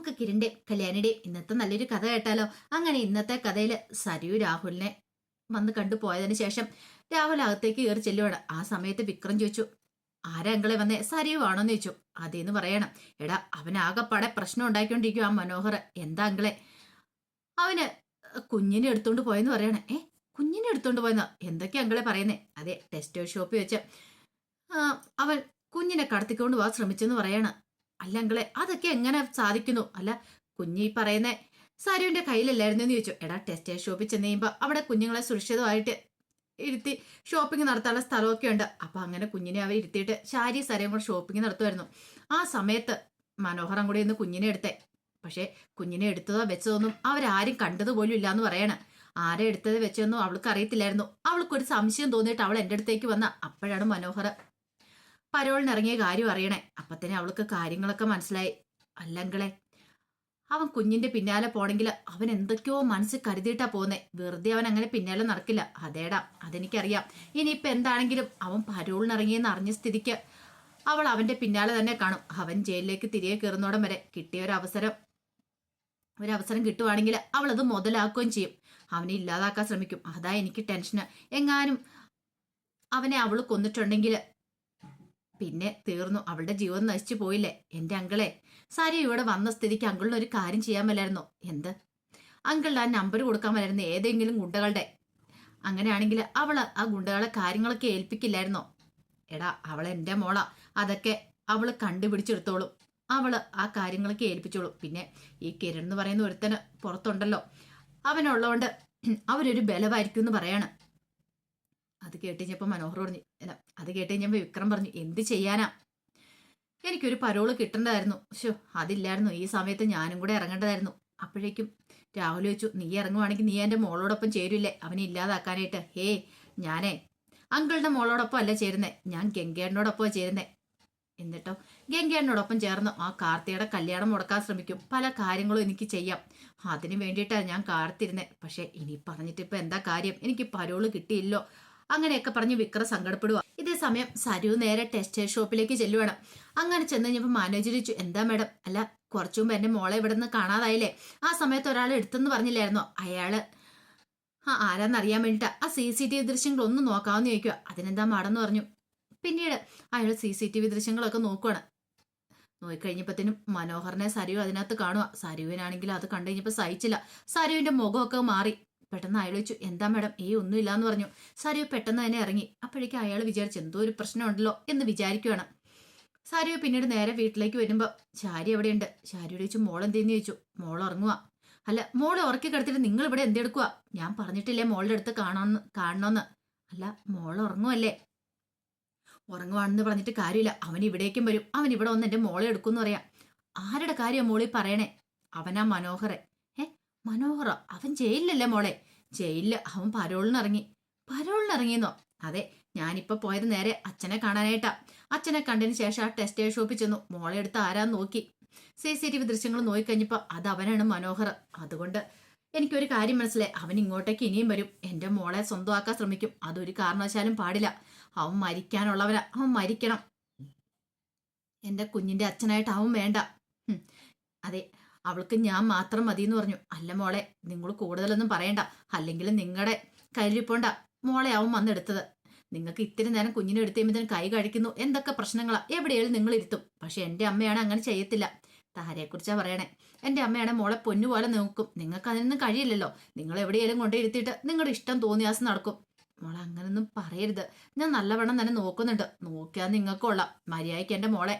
നമുക്ക് കിരണിന്റെ കല്യാണിയുടെയും ഇന്നത്തെ നല്ലൊരു കഥ കേട്ടാലോ? അങ്ങനെ ഇന്നത്തെ കഥയിൽ സരിയു രാഹുലിനെ വന്ന് കണ്ടു പോയതിനു ശേഷം രാഹുൽ അകത്തേക്ക് കയറി ചെല്ലുവാണ്. ആ സമയത്ത് വിക്രം ചോദിച്ചു ആരാ അങ്കളെ വന്നേ? സരിയു ആണോന്ന് ചോദിച്ചു. അതേന്ന് പറയണം. എടാ അവനാകെപ്പാടെ പ്രശ്നം ഉണ്ടാക്കിക്കൊണ്ടിരിക്കും ആ മനോഹർ. എന്താ അങ്കളെ? അവന് കുഞ്ഞിനെ എടുത്തോണ്ട് പോയെന്ന് പറയണേ. ഏ കുഞ്ഞിനെ എടുത്തോണ്ട് പോയെന്നോ? എന്തൊക്കെയാ അങ്കളെ പറയുന്നേ? അതെ ടെക്സ്റ്റൈൽ ഷോപ്പിൽ വെച്ച് അവൻ കുഞ്ഞിനെ കടത്തിക്കൊണ്ട് പോവാൻ ശ്രമിച്ചെന്ന് പറയണം. അല്ല അതൊക്കെ എങ്ങനെ സാധിക്കുന്നു? അല്ല കുഞ്ഞി പറയുന്നേ സരുവിന്റെ കയ്യിലല്ലായിരുന്നു എന്ന് ചോദിച്ചു. എടാ ടെക്സ്റ്റൈൽ ഷോപ്പിൽ ചെന്ന് കഴിയുമ്പോൾ അവിടെ കുഞ്ഞുങ്ങളെ സുരക്ഷിതമായിട്ട് ഇരുത്തി ഷോപ്പിംഗ് നടത്താനുള്ള സ്ഥലമൊക്കെ ഉണ്ട്. അപ്പൊ അങ്ങനെ കുഞ്ഞിനെ അവർ ഇരുത്തിയിട്ട് ശാരി സരയും കൂടെ ഷോപ്പിംഗ് നടത്തുമായിരുന്നു. ആ സമയത്ത് മനോഹരം കൂടി ഇന്ന് കുഞ്ഞിനെ എടുത്തേ. പക്ഷെ കുഞ്ഞിനെ എടുത്തതോ വെച്ചതൊന്നും അവരാരും കണ്ടതുപോലും ഇല്ലാന്ന് പറയണ. ആരെ എടുത്തത് വെച്ചതൊന്നും അവൾക്ക് അറിയത്തില്ലായിരുന്നു. അവൾക്കൊരു സംശയം തോന്നിയിട്ട് അവൾ എന്റെ അടുത്തേക്ക് വന്ന. അപ്പോഴാണ് മനോഹർ പരോളിന് ഇറങ്ങിയ കാര്യം അറിയണേ. അപ്പൊ തന്നെ അവൾക്ക് കാര്യങ്ങളൊക്കെ മനസ്സിലായി. അല്ലങ്കളെ അവൻ കുഞ്ഞിന്റെ പിന്നാലെ പോണെങ്കിൽ അവൻ എന്തൊക്കെയോ മനസ്സിൽ കരുതിയിട്ടാ പോന്നെ വെറുതെ അവൻ അങ്ങനെ പിന്നാലെ നടക്കില്ല. അതേടാ അതെനിക്കറിയാം. ഇനിയിപ്പൊ എന്താണെങ്കിലും അവൻ പരോളിനിറങ്ങിയെന്ന് അറിഞ്ഞ സ്ഥിതിക്ക് അവൾ അവന്റെ പിന്നാലെ തന്നെ കാണും. അവൻ ജയിലിലേക്ക് തിരികെ കയറുന്നോടം വരെ കിട്ടിയ ഒരു അവസരം ഒരു അവസരം കിട്ടുവാണെങ്കിൽ അവൾ അത് മുതലാക്കുകയും ചെയ്യും. അവനെ ഇല്ലാതാക്കാൻ ശ്രമിക്കും. അതാ എനിക്ക് ടെൻഷന്. എങ്ങാനും അവനെ അവൾ കൊന്നിട്ടുണ്ടെങ്കിൽ പിന്നെ തീർന്നു. അവളുടെ ജീവൻ നശിച്ചു പോയില്ലേ? എന്റെ അങ്കിളെ സാരി ഇവിടെ വന്ന സ്ഥിതിക്ക് അങ്കിളിന് ഒരു കാര്യം ചെയ്യാൻ മേലായിരുന്നോ എന്ത്? അങ്കിളിന് ആ നമ്പർ കൊടുക്കാൻ മേലായിരുന്നു ഏതെങ്കിലും ഗുണ്ടകളുടെ. അങ്ങനെയാണെങ്കിൽ അവൾ ആ ഗുണ്ടകളെ കാര്യങ്ങളൊക്കെ ഏൽപ്പിക്കില്ലായിരുന്നോ? എടാ അവൾ എന്റെ മോളാ. അതൊക്കെ അവൾ കണ്ടുപിടിച്ചെടുത്തോളും. അവൾ ആ കാര്യങ്ങളൊക്കെ ഏൽപ്പിച്ചോളും. പിന്നെ ഈ കിരൺ എന്ന് പറയുന്ന ഒരുത്തന് പുറത്തുണ്ടല്ലോ. അവനുള്ളതുകൊണ്ട് അവരൊരു ബലമായിരിക്കും എന്ന് പറയാണ്. അത് കേട്ട് കഴിഞ്ഞപ്പോൾ മനോഹർ പറഞ്ഞു അല്ല അത് കേട്ട് കഴിഞ്ഞപ്പോൾ വിക്രം പറഞ്ഞു എന്ത് ചെയ്യാനാ? എനിക്കൊരു പരോൾ കിട്ടേണ്ടതായിരുന്നു ഷോ അതില്ലായിരുന്നു. ഈ സമയത്ത് ഞാനും കൂടെ ഇറങ്ങേണ്ടതായിരുന്നു. അപ്പോഴേക്കും രാഹുൽ വെച്ചു നീ ഇറങ്ങുവാണെങ്കിൽ നീ എന്റെ മോളോടൊപ്പം ചേരില്ലേ? അവനെ ഇല്ലാതാക്കാനായിട്ട്. ഹേ ഞാനേ അങ്കിളുടെ മോളോടൊപ്പം അല്ല ചേരുന്നേ. ഞാൻ ഗംഗേണ്ണോടൊപ്പം ചേരുന്നേ. എന്നിട്ടോ ഗംഗേണ്ണോടൊപ്പം ചേർന്ന് ആ കാർത്തിയുടെ കല്യാണം മുടക്കാൻ ശ്രമിക്കും. പല കാര്യങ്ങളും എനിക്ക് ചെയ്യാം. അതിന് വേണ്ടിയിട്ടാണ് ഞാൻ കാർത്തിരുന്നേ പക്ഷേ ഇനി പറഞ്ഞിട്ടിപ്പോൾ എന്താ കാര്യം? എനിക്ക് പരോൾ കിട്ടിയില്ലോ. അങ്ങനെയൊക്കെ പറഞ്ഞ് വിക്രം സങ്കടപ്പെടുക ഇതേ സമയം സരു നേരെ ടെക്സ്റ്റൈൽ ഷോപ്പിലേക്ക് ചെല്ലുവാണ്. അങ്ങനെ ചെന്ന് കഴിഞ്ഞപ്പോൾ മാനേജർ എന്താ മേഡം അല്ല കുറച്ചും മുമ്പ് മോളെ ഇവിടെ നിന്ന് കാണാതായില്ലേ? ആ സമയത്ത് ഒരാൾ എടുത്തെന്ന് പറഞ്ഞില്ലായിരുന്നോ? അയാൾ ആ ആരാന്നറിയാൻ വേണ്ടിട്ടാ. ആ സി സി ടി വി ദൃശ്യങ്ങൾ ഒന്ന് നോക്കാമെന്ന് ചോദിക്കുക അതിനെന്താ മാടെന്ന് പറഞ്ഞു. പിന്നീട് അയാൾ സി സി ടി വി ദൃശ്യങ്ങളൊക്കെ നോക്കുവാണ്. നോക്കിക്കഴിഞ്ഞപ്പോഴത്തേനും മനോഹറിനെ സരു അതിനകത്ത് കാണുക സരുവിനാണെങ്കിൽ അത് കണ്ടു കഴിഞ്ഞപ്പോൾ സഹിച്ചില്ല. സരുവിന്റെ മുഖമൊക്കെ മാറി. പെട്ടെന്ന് അയാൾ ചോദിച്ചു എന്താ മാഡം? ഏ ഒന്നുമില്ല എന്ന് പറഞ്ഞു. സാരിയോ പെട്ടെന്ന് തന്നെ ഇറങ്ങി. അപ്പോഴേക്കും അയാൾ വിചാരിച്ചു എന്തോ ഒരു പ്രശ്നമുണ്ടല്ലോ എന്ന് വിചാരിക്കുകയാണ് സാരിയോ പിന്നീട് നേരെ വീട്ടിലേക്ക് വരുമ്പോൾ ശാരി എവിടെയുണ്ട്? ശാരിയോട് ചോദിച്ചു മോൾ എന്തെന്ന് ചോദിച്ചു. മോൾ ഉറങ്ങുക അല്ല മോളെ ഉറക്കി കിടത്തിട്ട് നിങ്ങൾ ഇവിടെ എന്തെടുക്കുക ഞാൻ പറഞ്ഞിട്ടില്ലേ മോളുടെ അടുത്ത് കാണണമെന്ന് കാണണമെന്ന് അല്ല മോൾ ഉറങ്ങുമല്ലേ ഉറങ്ങുവാണെന്ന് പറഞ്ഞിട്ട് കാര്യമില്ല. അവൻ ഇവിടേക്കും വരും. അവൻ ഇവിടെ വന്ന് എന്റെ മോളെ എടുക്കുമെന്ന് പറയാം. ആരുടെ കാര്യം മോളി പറയണേ? അവനാ മനോഹറെ ഏ മനോഹറ അവൻ ജയിലിലല്ലേ മോളെ? ജയിലിൽ അവൻ പരോളിനിറങ്ങി. പരോളിനിറങ്ങിയെന്നോ? അതെ ഞാനിപ്പൊ പോയത് നേരെ അച്ഛനെ കാണാനായിട്ടാ. അച്ഛനെ കണ്ടതിന് ശേഷം ആ ടെക്സ്റ്റൈൽ ഷോപ്പിൽ ചെന്നു. മോളെ എടുത്ത് ആരാന്ന് നോക്കി. സി സി ടി വി ദൃശ്യങ്ങൾ നോക്കിക്കഴിഞ്ഞപ്പോ അത് അവനാണ് മനോഹർ. അതുകൊണ്ട് എനിക്കൊരു കാര്യം മനസ്സിലായി. അവൻ ഇങ്ങോട്ടേക്ക് ഇനിയും വരും. എന്റെ മോളെ സ്വന്തമാക്കാൻ ശ്രമിക്കും. അതൊരു കാരണവശാലും പാടില്ല. അവൻ മരിക്കാനുള്ളവനാ. അവൻ മരിക്കണം. എന്റെ കുഞ്ഞിന്റെ അച്ഛനായിട്ട് അവൻ വേണ്ട. അതെ അവൾക്ക് ഞാൻ മാത്രം മതി എന്ന് പറഞ്ഞു. അല്ല മോളെ നിങ്ങൾ കൂടുതലൊന്നും പറയണ്ട. അല്ലെങ്കിൽ നിങ്ങളുടെ കയ്യിലിപ്പോണ്ട മോളെ അവൻ വന്നെടുത്തത് നിങ്ങൾക്ക് ഇത്തിരി നേരം കുഞ്ഞിനെ എടുത്ത് കഴിയുമ്പോൾ കൈ കഴിക്കുന്നു എന്തൊക്കെ പ്രശ്നങ്ങളാ? എവിടെയാലും നിങ്ങൾ ഇരുത്തും. പക്ഷെ എന്റെ അമ്മയാണ് അങ്ങനെ ചെയ്യത്തില്ല. താരെക്കുറിച്ചാ പറയണേ. എന്റെ അമ്മയാണ് മോളെ പൊന്നുപോലെ നോക്കും. നിങ്ങൾക്ക് അതിനൊന്നും കഴിയില്ലല്ലോ. നിങ്ങൾ എവിടെയെങ്കിലും കൊണ്ടിരുത്തിയിട്ട് നിങ്ങളുടെ ഇഷ്ടം തോന്നിയാസം നടക്കും. മോളെ അങ്ങനൊന്നും പറയരുത്. ഞാൻ നല്ലവണ്ണം തന്നെ നോക്കുന്നുണ്ട്. നോക്കിയാൽ നിങ്ങൾക്കുള്ള. കൊള്ളാം മര്യാദയ്ക്ക് എന്റെ മോളെ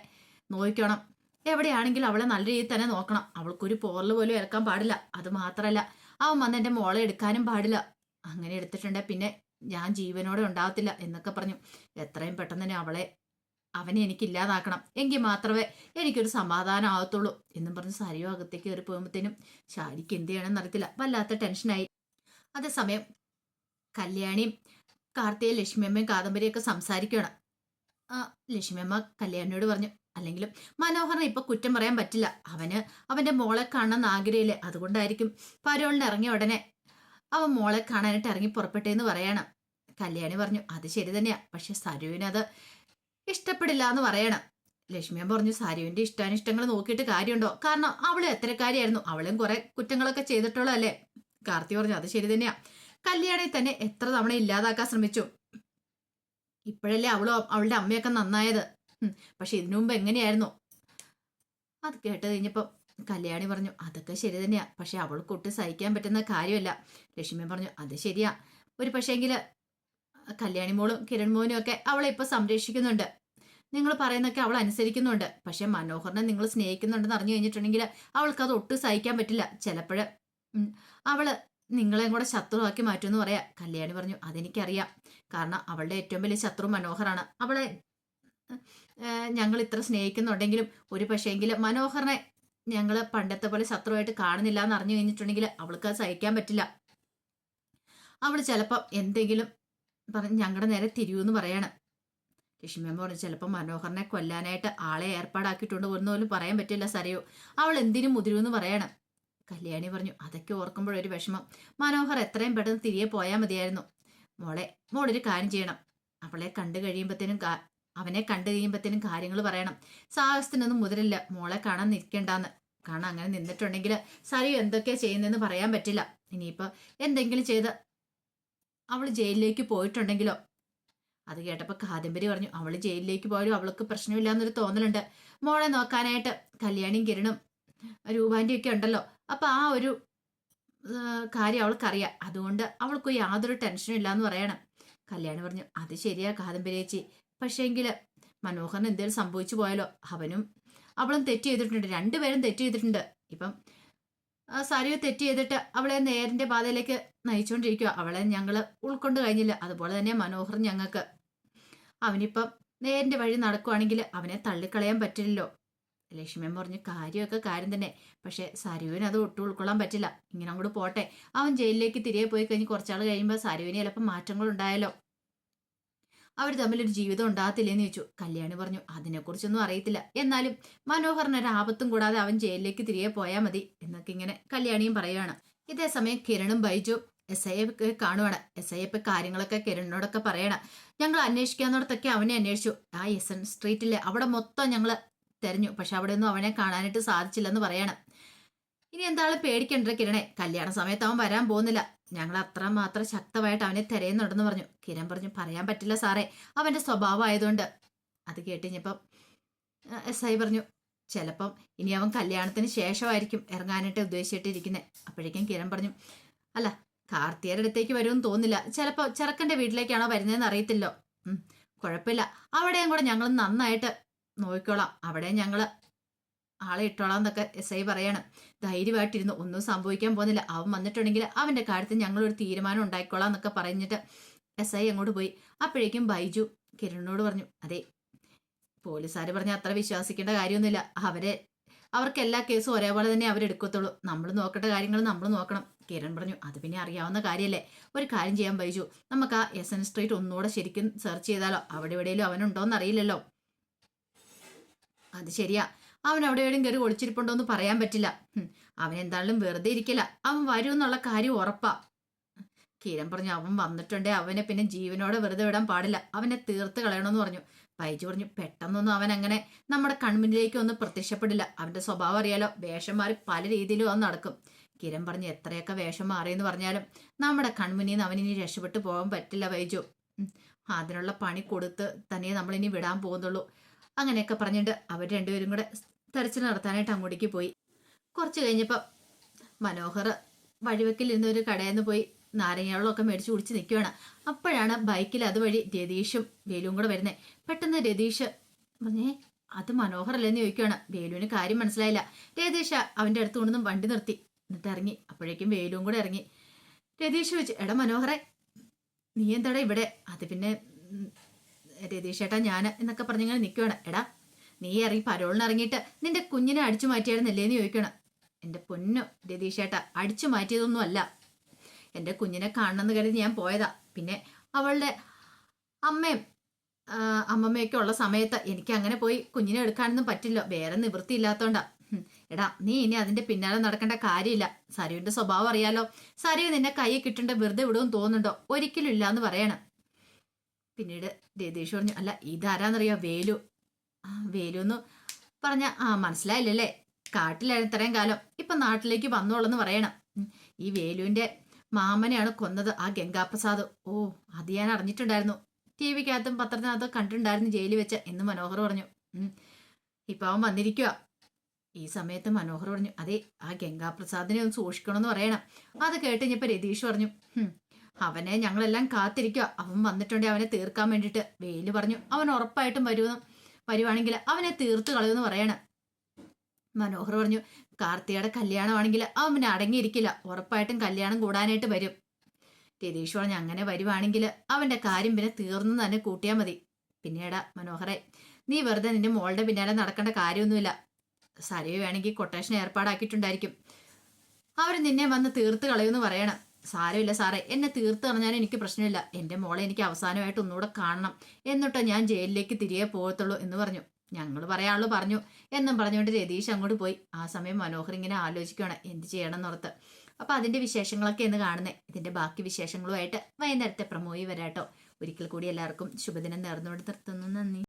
നോക്കണം എവിടെയാണെങ്കിലും അവളെ നല്ല രീതിയിൽ തന്നെ നോക്കണം. അവൾക്കൊരു പോറൽ പോലും ഇറക്കാൻ പാടില്ല. അത് മാത്രമല്ല അവൻ വന്ന് എന്റെ മോളെ എടുക്കാനും പാടില്ല. അങ്ങനെ എടുത്തിട്ടുണ്ടെ. പിന്നെ ഞാൻ ജീവനോടെ ഉണ്ടാവത്തില്ല എന്നൊക്കെ പറഞ്ഞു. എത്രയും പെട്ടെന്ന് തന്നെ അവളെ അവനെ എനിക്ക് ഇല്ലാതാക്കണം. എങ്കിൽ മാത്രമേ എനിക്കൊരു സമാധാനം ആവത്തുള്ളൂ എന്നും പറഞ്ഞ് സരിയോ അകത്തേക്ക് കയറി പോകുമ്പോഴത്തേനും ശാരിക്ക് എന്ത് ചെയ്യണമെന്ന് അറിയത്തില്ല. വല്ലാത്ത ടെൻഷനായി അതേസമയം കല്യാണിയും കാർത്തികയും ലക്ഷ്മിയമ്മയും കാദംബരിയൊക്കെ സംസാരിക്കുകയാണ്. ആ ലക്ഷ്മിയമ്മ കല്യാണിയോട് പറഞ്ഞു അല്ലെങ്കിലും മനോഹറിനെ ഇപ്പൊ കുറ്റം പറയാൻ പറ്റില്ല. അവന് അവന്റെ മോളെ കാണാൻ ആഗ്രഹമില്ലേ? അതുകൊണ്ടായിരിക്കും പരോളിന് ഇറങ്ങിയ ഉടനെ അവൻ മോളെ കാണാനായിട്ട് ഇറങ്ങി പുറപ്പെട്ടേന്ന് പറയണം. കല്യാണി പറഞ്ഞു അത് ശരി തന്നെയാ. പക്ഷെ സരുവിന് അത് ഇഷ്ടപ്പെടില്ല എന്ന് പറയണം. ലക്ഷ്മിയൻ പറഞ്ഞു സരുവിന്റെ ഇഷ്ടാനിഷ്ടങ്ങൾ നോക്കിയിട്ട് കാര്യമുണ്ടോ? കാരണം അവൾ എത്രക്കാരിയായിരുന്നു അവളും കുറെ കുറ്റങ്ങളൊക്കെ ചെയ്തിട്ടുള്ളതല്ലേ കാർത്തി പറഞ്ഞു അത് ശരി തന്നെയാ. കല്യാണി തന്നെ എത്ര തവണ ഇല്ലാതാക്കാൻ ശ്രമിച്ചു. ഇപ്പോഴല്ലേ അവളോ അവളുടെ അമ്മയൊക്കെ നന്നായത്. പക്ഷെ ഇതിനു മുമ്പ് എങ്ങനെയായിരുന്നു? അത് കേട്ട് കഴിഞ്ഞപ്പം കല്യാണി പറഞ്ഞു അതൊക്കെ ശരി തന്നെയാ. പക്ഷെ അവൾക്ക് ഒട്ടും സഹിക്കാൻ പറ്റുന്ന കാര്യമല്ല. ലക്ഷ്മി പറഞ്ഞു അത് ശരിയാ. ഒരു പക്ഷേങ്കിൽ കല്യാണി മോളും കിരൺ മോനും ഒക്കെ അവളെ ഇപ്പൊ സംരക്ഷിക്കുന്നുണ്ട്. നിങ്ങൾ പറയുന്നൊക്കെ അവൾ അനുസരിക്കുന്നുണ്ട്. പക്ഷെ മനോഹറിനെ നിങ്ങൾ സ്നേഹിക്കുന്നുണ്ടെന്ന് അറിഞ്ഞു കഴിഞ്ഞിട്ടുണ്ടെങ്കിൽ അവൾക്ക് അത് ഒട്ടും സഹിക്കാൻ പറ്റില്ല. ചിലപ്പോഴ് അവൾ നിങ്ങളെയും കൂടെ ശത്രുവാക്കി മാറ്റുമെന്ന് പറയാ. കല്യാണി പറഞ്ഞു അതെനിക്കറിയാം. കാരണം അവളുടെ ഏറ്റവും വലിയ ശത്രു മനോഹറാണ്. അവളെ ഞങ്ങൾ ഇത്ര സ്നേഹിക്കുന്നുണ്ടെങ്കിലും ഒരു പക്ഷേങ്കിൽ മനോഹറിനെ ഞങ്ങൾ പണ്ടത്തെ പോലെ ശത്രുവായിട്ട് കാണുന്നില്ല എന്ന് അറിഞ്ഞു കഴിഞ്ഞിട്ടുണ്ടെങ്കിൽ അവൾക്ക് അത് സഹിക്കാൻ പറ്റില്ല. അവൾ ചിലപ്പോൾ എന്തെങ്കിലും പറഞ്ഞ് ഞങ്ങളുടെ നേരെ തിരിയൂന്ന് പറയാണ്. ലക്ഷ്മിയമ്മ പറഞ്ഞു ചിലപ്പോൾ മനോഹറിനെ കൊല്ലാനായിട്ട് ആളെ ഏർപ്പാടാക്കിയിട്ടുണ്ട് എന്ന് പോലും പറയാൻ പറ്റില്ല സരയോ. അവൾ എന്തിനും മുതിരുമെന്ന് പറയാണ്. കല്യാണി പറഞ്ഞു അതൊക്കെ ഓർക്കുമ്പോഴൊരു വിഷമം. മനോഹർ എത്രയും പെട്ടെന്ന് തിരികെ പോയാൽ മതിയായിരുന്നു. മോളെ മോളൊരു കാര്യം ചെയ്യണം. അവളെ കണ്ടു കഴിയുമ്പോഴത്തേനും അവനെ കണ്ടു കഴിയുമ്പത്തേനും കാര്യങ്ങൾ പറയണം. സാഹസത്തിനൊന്നും മുതലില്ല. മോളെ കാണാൻ നിൽക്കണ്ടെന്ന്. കാരണം അങ്ങനെ നിന്നിട്ടുണ്ടെങ്കിൽ സരി എന്തൊക്കെയാ ചെയ്യുന്നതെന്ന് പറയാൻ പറ്റില്ല. ഇനിയിപ്പോൾ എന്തെങ്കിലും ചെയ്ത് അവൾ ജയിലിലേക്ക് പോയിട്ടുണ്ടെങ്കിലോ? അത് കേട്ടപ്പോൾ കാദംബരി പറഞ്ഞു അവൾ ജയിലിലേക്ക് പോയാലും അവൾക്ക് പ്രശ്നമില്ല എന്നൊരു തോന്നലുണ്ട്. മോളെ നോക്കാനായിട്ട് കല്യാണിയും കിരണും രൂപാന്റെ ഒക്കെ ഉണ്ടല്ലോ. അപ്പൊ ആ ഒരു കാര്യം അവൾക്കറിയാം. അതുകൊണ്ട് അവൾക്ക് യാതൊരു ടെൻഷനും ഇല്ലാന്ന് പറയണം. കല്യാണി പറഞ്ഞു അത് ശരിയാ കാദംബരി ചേച്ചി. പക്ഷേങ്കിൽ മനോഹറിന് എന്തെങ്കിലും സംഭവിച്ചു പോയാലോ? അവനും അവളും തെറ്റ് ചെയ്തിട്ടുണ്ട്. രണ്ടുപേരും തെറ്റ് ചെയ്തിട്ടുണ്ട്. ഇപ്പം സാരിയെ തെറ്റ് ചെയ്തിട്ട് അവളെ നേരിന്റെ പാതയിലേക്ക് നയിച്ചുകൊണ്ടിരിക്കുക അവളെ ഞങ്ങൾ ഉൾക്കൊണ്ട് കഴിഞ്ഞില്ല. അതുപോലെ തന്നെ മനോഹർ ഞങ്ങൾക്ക്. അവനിപ്പം നേരിന്റെ വഴി നടക്കുവാണെങ്കിൽ അവനെ തള്ളിക്കളയാൻ പറ്റില്ലല്ലോ. ലക്ഷ്മിയമ്മ പറഞ്ഞു കാര്യമൊക്കെ കാര്യം തന്നെ. പക്ഷെ സരുവിന് അത് ഒട്ടും ഉൾക്കൊള്ളാൻ പറ്റില്ല. ഇങ്ങനെ അങ്ങോട്ട് പോട്ടെ. അവൻ ജയിലിലേക്ക് തിരികെ പോയി കഴിഞ്ഞ് കുറച്ചാൾ കഴിയുമ്പോൾ സരുവിന് ചിലപ്പോൾ മാറ്റങ്ങൾ ഉണ്ടായാലോ അവർ തമ്മിലൊരു ജീവിതം ഉണ്ടാകത്തില്ലെന്ന് ചോദിച്ചു. കല്യാണി പറഞ്ഞു അതിനെക്കുറിച്ചൊന്നും അറിയത്തില്ല. എന്നാലും മനോഹറിന് ഒരു ആപത്തും കൂടാതെ അവൻ ജയിലിലേക്ക് തിരികെ പോയാൽ മതി എന്നൊക്കെ ഇങ്ങനെ കല്യാണിയും പറയുകയാണ് ഇതേ സമയം കിരണും ബൈജു എസ് ഐ കാണുവാണ്. എസ് ഐ ഇപ്പൊ കാര്യങ്ങളൊക്കെ കിരണിനോടൊക്കെ പറയണം. ഞങ്ങൾ അന്വേഷിക്കാന്നോടത്തൊക്കെ അവനെ അന്വേഷിച്ചു. ആ എസ് എൻ സ്ട്രീറ്റിലെ അവിടെ മൊത്തം ഞങ്ങൾ തെരഞ്ഞു. പക്ഷെ അവിടെ ഒന്നും അവനെ കാണാനായിട്ട് സാധിച്ചില്ലെന്ന് പറയണം. ഇനി എന്താണ് പേടിക്കണ്ട കിരണേ? കല്യാണ സമയത്ത് അവൻ വരാൻ പോകുന്നില്ല. ഞങ്ങൾ അത്രമാത്രം ശക്തമായിട്ട് അവനെ തിരയുന്നുണ്ടെന്ന് പറഞ്ഞു. കിരൺ പറഞ്ഞു പറയാൻ പറ്റില്ല സാറേ അവന്റെ സ്വഭാവം ആയതുകൊണ്ട് അത് കേട്ടിഞ്ഞപ്പം എസ് ഐ പറഞ്ഞു ചിലപ്പം ഇനി അവൻ കല്യാണത്തിന് ശേഷമായിരിക്കും ഇറങ്ങാനായിട്ട് ഉദ്ദേശിച്ചിട്ടിരിക്കുന്നത് അപ്പോഴേക്കും കിരൺ പറഞ്ഞു അല്ല കാർത്തിയുടെ അടുത്തേക്ക് വരുമെന്ന് തോന്നില്ല ചിലപ്പോൾ ചെറുക്കന്റെ വീട്ടിലേക്കാണോ വരുന്നതെന്ന് അറിയത്തില്ലോ. കുഴപ്പമില്ല. അവിടെയും കൂടെ ഞങ്ങൾ നന്നായിട്ട് നോക്കിക്കോളാം. അവിടെ ഞങ്ങൾ ആളെ ഇട്ടോളാം എന്നൊക്കെ എസ് ഐ പറയണം. ധൈര്യമായിട്ടിരുന്നു ഒന്നും സംഭവിക്കാൻ പോകുന്നില്ല. അവൻ വന്നിട്ടുണ്ടെങ്കിൽ അവന്റെ കാര്യത്തിൽ ഞങ്ങളൊരു തീരുമാനം ഉണ്ടായിക്കോളാം എന്നൊക്കെ പറഞ്ഞിട്ട് എസ് ഐ അങ്ങോട്ട് പോയി. അപ്പോഴേക്കും ബൈജു കിരണിനോട് പറഞ്ഞു അതെ പോലീസുകാർ പറഞ്ഞ അത്ര വിശ്വസിക്കേണ്ട കാര്യമൊന്നുമില്ല. അവരെ അവർക്ക് എല്ലാ കേസും ഒരേപോലെ തന്നെ അവരെടുക്കത്തുള്ളൂ നമ്മൾ നോക്കേണ്ട കാര്യങ്ങൾ നമ്മൾ നോക്കണം. കിരൺ പറഞ്ഞു അത് പിന്നെ അറിയാവുന്ന കാര്യമല്ലേ ഒരു കാര്യം ചെയ്യാൻ ബൈജു. നമുക്ക് ആ എസ് എൻ സ്ട്രീറ്റ് ഒന്നുകൂടെ ശരിക്കും സെർച്ച് ചെയ്താലോ? അവിടെ എവിടെയെങ്കിലും അവനുണ്ടോ അറിയില്ലല്ലോ അത് ശരിയാ. അവൻ അവിടെ എവിടെയും കയറി ഒളിച്ചിരിപ്പുണ്ടോ എന്ന് പറയാൻ പറ്റില്ല. അവൻ എന്തായാലും വെറുതെ ഇരിക്കില്ല. അവൻ വരും എന്നുള്ള കാര്യം ഉറപ്പാ. കിരൺ പറഞ്ഞു അവൻ വന്നിട്ടുണ്ടേ അവനെ പിന്നെ ജീവനോടെ വെറുതെ വിടാൻ പാടില്ല. അവനെ തീർത്ത് കളയണമെന്ന് പറഞ്ഞു. പൈജു പറഞ്ഞു പെട്ടെന്നൊന്നും അവൻ അങ്ങനെ നമ്മുടെ കൺമുന്നിലേക്ക് ഒന്നും പ്രത്യക്ഷപ്പെടില്ല. അവന്റെ സ്വഭാവം അറിയാലോ വേഷം മാറി പല രീതിയിലും അവൻ നടക്കും. കിരൺ പറഞ്ഞു എത്രയൊക്കെ വേഷം മാറിയെന്ന് പറഞ്ഞാലും നമ്മുടെ കൺമുന്നിൽ നിന്ന് അവനിനി രക്ഷപ്പെട്ടു പോകാൻ പറ്റില്ല ഉം, അതിനുള്ള പണി കൊടുത്ത് തന്നെ നമ്മളിനി വിടാൻ പോകുന്നുള്ളൂ. അങ്ങനെയൊക്കെ പറഞ്ഞിട്ട് അവർ രണ്ടുപേരും കൂടെ തെരച്ചിൽ നടത്താനായിട്ട് അങ്ങോട്ടേക്ക് പോയി. കുറച്ച് കഴിഞ്ഞപ്പോൾ മനോഹർ വഴിവെക്കിൽ ഇരുന്ന ഒരു കടയിൽ നിന്ന് പോയി നാരങ്ങാവെള്ളമൊക്കെ മേടിച്ച് കുടിച്ച് നിൽക്കുകയാണ് അപ്പോഴാണ് ബൈക്കിൽ അതുവഴി രതീഷും വേലുവും കൂടെ വരുന്നത് പെട്ടെന്ന് രതീഷ് പറഞ്ഞേ അത് മനോഹറല്ലെന്ന് ചോദിക്കുകയാണ് വേലുവിന് കാര്യം മനസ്സിലായില്ല. രതീഷ അവന്റെ അടുത്ത് കൊണ്ടൊന്നും വണ്ടി നിർത്തി. എന്നിട്ട് ഇറങ്ങി. അപ്പോഴേക്കും വേലുവും കൂടെ ഇറങ്ങി. രതീഷ് ചോദിച്ചു എടാ മനോഹറെ നീ എന്താടാ ഇവിടെ? അത് പിന്നെ രതീഷ് ഏട്ടാ ഞാൻ എന്നൊക്കെ പറഞ്ഞു ഇങ്ങനെ നിൽക്കുകയാണ് എടാ നീ ഇറങ്ങി പരോളിന് ഇറങ്ങിയിട്ട് നിന്റെ കുഞ്ഞിനെ അടിച്ചു മാറ്റിയായിരുന്നല്ലേ എന്ന് ചോദിക്കണം. എന്റെ പൊന്നു രതീഷേട്ട അടിച്ചു മാറ്റിയതൊന്നും അല്ല. എന്റെ കുഞ്ഞിനെ കാണണമെന്ന് കരുതി ഞാൻ പോയതാ. പിന്നെ അവളുടെ അമ്മയും അമ്മമ്മയൊക്കെ ഉള്ള സമയത്ത് എനിക്ക് അങ്ങനെ പോയി കുഞ്ഞിനെ എടുക്കാനൊന്നും പറ്റില്ല. വേറെ നിവൃത്തി ഇല്ലാത്തോണ്ടാ. എടാ നീ ഇനി അതിന്റെ പിന്നാലെ നടക്കേണ്ട കാര്യമില്ല. സരുവിന്റെ സ്വഭാവം അറിയാലോ. സരു നിന്നെ കൈ കിട്ടേണ്ട വെറുതെ വിടുമെന്ന് തോന്നുന്നുണ്ടോ? ഒരിക്കലും ഇല്ല എന്ന് പറയണം. പിന്നീട് രതീഷ് പറഞ്ഞു അല്ല ഇതാരാന്നറിയോ? വേലു. ആ വേലു എന്ന് പറഞ്ഞ ആ മനസ്സിലായില്ലല്ലേ? കാട്ടിലായിരുന്നു ഇത്രയും കാലം. ഇപ്പൊ നാട്ടിലേക്ക് വന്നോളെന്ന് പറയണം. ഈ വേലുവിന്റെ മാമനെയാണ് കൊന്നത് ആ ഗംഗാപ്രസാദ്. ഓ അത് ഞാൻ അറിഞ്ഞിട്ടുണ്ടായിരുന്നു. ടി വിക്കകത്തും പത്രത്തിനകത്തും കണ്ടിട്ടുണ്ടായിരുന്നു ജയിലിൽ വെച്ച എന്ന് മനോഹർ പറഞ്ഞു. ഇപ്പൊ അവൻ വന്നിരിക്കുക ഈ സമയത്ത് മനോഹർ പറഞ്ഞു അതെ ആ ഗംഗാപ്രസാദിനെ ഒന്ന് സൂക്ഷിക്കണമെന്ന് പറയണം. അത് കേട്ട് കഴിഞ്ഞപ്പോ രതീഷ് പറഞ്ഞു "ഹും, അവനെ ഞങ്ങളെല്ലാം കാത്തിരിക്കുക അവൻ വന്നിട്ടുണ്ടെങ്കിൽ അവനെ തീർക്കാൻ വേണ്ടിയിട്ട്. വെയിൽ പറഞ്ഞു അവൻ ഉറപ്പായിട്ടും വരുമെന്ന് വരുവാണെങ്കിൽ അവനെ തീർത്ത് കളയുമെന്ന് പറയണം. മനോഹർ പറഞ്ഞു കാർത്തികയുടെ കല്യാണമാണെങ്കിൽ അവൻ പിന്നെ അടങ്ങിയിരിക്കില്ല. ഉറപ്പായിട്ടും കല്യാണം കൂടാനായിട്ട് വരും. രതീഷ് പറഞ്ഞു അങ്ങനെ വരുവാണെങ്കിൽ അവന്റെ കാര്യം പിന്നെ തീർന്നു തന്നെ കൂട്ടിയാൽ മതി. പിന്നീടാ മനോഹറെ നീ വെറുതെ നിന്റെ മോളുടെ പിന്നാലെ നടക്കേണ്ട കാര്യമൊന്നുമില്ല. സരയു വേണമെങ്കിൽ കൊട്ടേഷൻ ഏർപ്പാടാക്കിയിട്ടുണ്ടായിരിക്കും. അവർ നിന്നെ വന്ന് തീർത്ത് കളയുമെന്ന് പറയണം. സാരമില്ല സാറേ എന്നെ തീർത്ത് പറഞ്ഞാൽ എനിക്ക് പ്രശ്നമില്ല. എന്റെ മോളെ എനിക്ക് അവസാനമായിട്ട് ഒന്നുകൂടെ കാണണം. എന്നിട്ട് ഞാൻ ജയിലിലേക്ക് തിരികെ പോകത്തുള്ളൂ എന്ന് പറഞ്ഞു. ഞങ്ങൾ പറയാനുള്ളൂ പറഞ്ഞു. എന്നും പറഞ്ഞുകൊണ്ട് രതീഷ് അങ്ങോട്ട് പോയി. ആ സമയം മനോഹർ ഇങ്ങനെ ആലോചിക്കുകയാണ് എന്ത് ചെയ്യണം എന്നോർത്ത്. അപ്പൊ അതിന്റെ വിശേഷങ്ങളൊക്കെ എന്ന് കാണുന്നേ. ഇതിന്റെ ബാക്കി വിശേഷങ്ങളുമായിട്ട് വൈകുന്നേരത്തെ പ്രമോയി വരാട്ടോ. ഒരിക്കൽ കൂടി എല്ലാവർക്കും ശുഭദിനം നേർന്നുകൊണ്ട് നിർത്തുന്നു. നന്ദി.